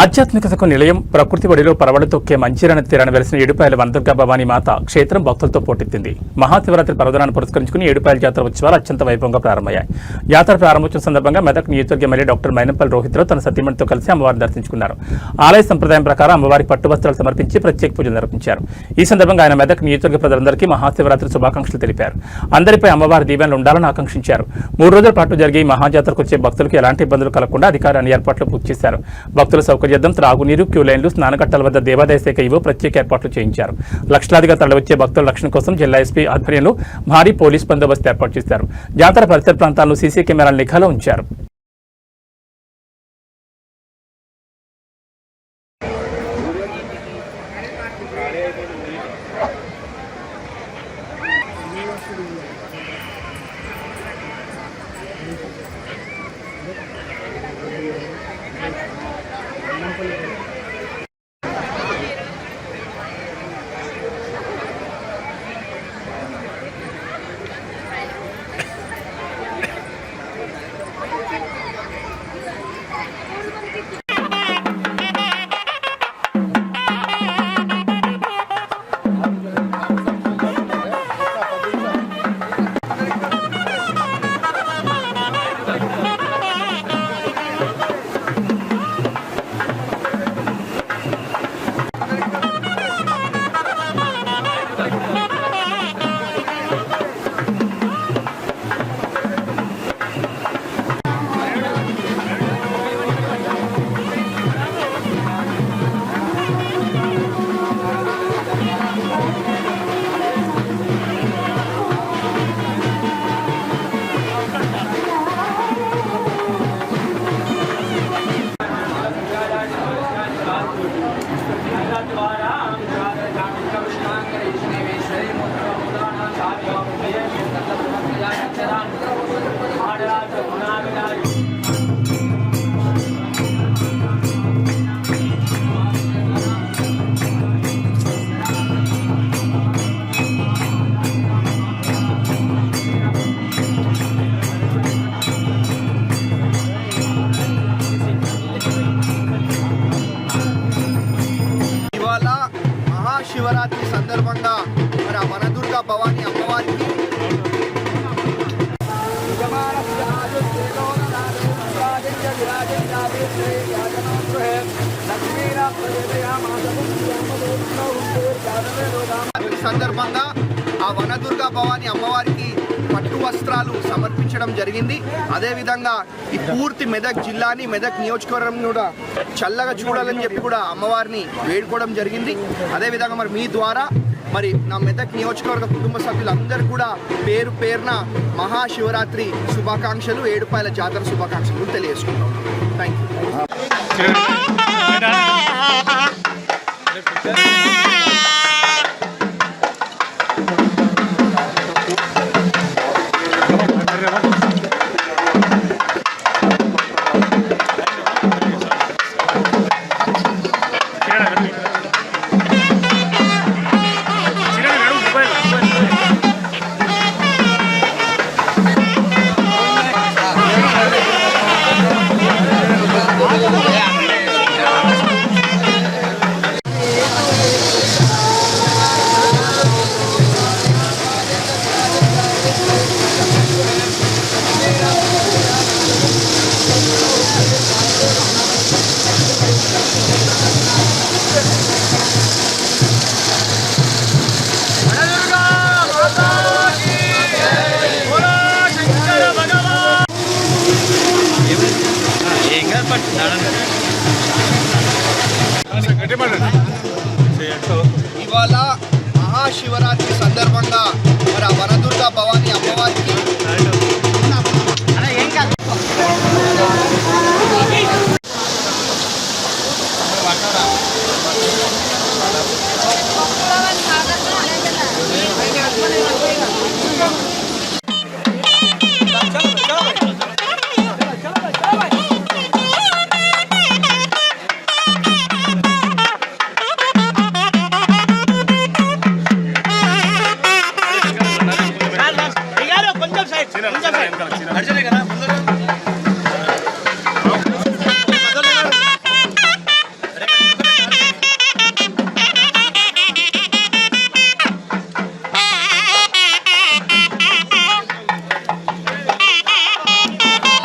ఆధ్యాత్మికతకు నిలయం ప్రకృతి ఒడిలో పరవడ తొక్కే మంచిరన తీరాన వెలిసిన ఏడుపాయల వనదుర్గ భవానీ మాత క్షేత్రం భక్తులతో పోటెత్తింది. మహాశివరాత్రి పర్వదనాన్ని పురస్కరించుకుని ఏడుపాయల జాతర ఉత్సవాలు అత్యంత వైభవంగా ప్రారంభమయ్యాయి. జాతర ప్రారంభోత్సవం సందర్భంగా మెదక్ నియోజకవర్గ ఎమ్మెల్యే డాక్టర్ మైనంపల్లి రోహిత్రావు తన సతీమణితో కలిసి అమ్మవారిని దర్శించుకున్నారు. ఆలయ సంప్రదాయం ప్రకారం అమ్మవారికి పట్టు వస్త్రాలు సమర్పించి ప్రత్యేక పూజలు నిర్వహించారు. ఈ సందర్భంగా ఆయన మెదక్ నియోజకవర్గ ప్రజలందరికీ మహాశివరాత్రి శుభాకాంక్షలు తెలిపారు. అందరిపై అమ్మవారి దీవెనలు ఉండాలని ఆకాంక్షించారు. మూడు రోజుల పాటు జరిగే ఈ మహాజాతరకు వచ్చే భక్తులకు ఎలాంటి ఇబ్బందులు కలగకుండా అధికారులు ఏర్పాట్లు పూర్తి చేశారు. భక్తుల సౌకర్యార్థం త్రాగునీరు క్యూ లైన్లు స్నానఘట్టాల వద్ద దేవాదాయ శాఖ ఇవో ప్రత్యేక ఏర్పాట్లు చేయించారు. లక్షలాదిగా తరలివచ్చే భక్తుల రక్షణ కోసం జిల్లా ఎస్పీ ఆధ్వర్యంలో భారీ పోలీస్ బందోబస్తు ఏర్పాటు చేశారు. జాతర పరిసర ప్రాంతాలను సీసీ కెమెరాల నిఘాలో ఉంచారు. దుర్గా భవానీ అమ్మవారికి ఈ సందర్భంగా ఆ వనదుర్గా భవాని అమ్మవారికి పట్టు వస్త్రాలు సమర్పించడం జరిగింది. అదేవిధంగా ఈ పూర్తి మెదక్ జిల్లాని మెదక్ నియోజకవర్గం కూడా చల్లగా చూడాలని చెప్పి కూడా అమ్మవారిని వేడుకోవడం జరిగింది. అదేవిధంగా మరి మీ ద్వారా మరి నా మెదక్ నియోజకవర్గ కుటుంబ సభ్యులందరూ కూడా పేరు పేరున మహాశివరాత్రి శుభాకాంక్షలు ఏడుపాయల జాతర శుభాకాంక్షలు తెలియజేసుకుంటాం థ్యాంక్ యూ ఇవాళ మహాశివరాత్రి సందర్భంగా మన ఆ భవాని అమ్మవారికి Arjuna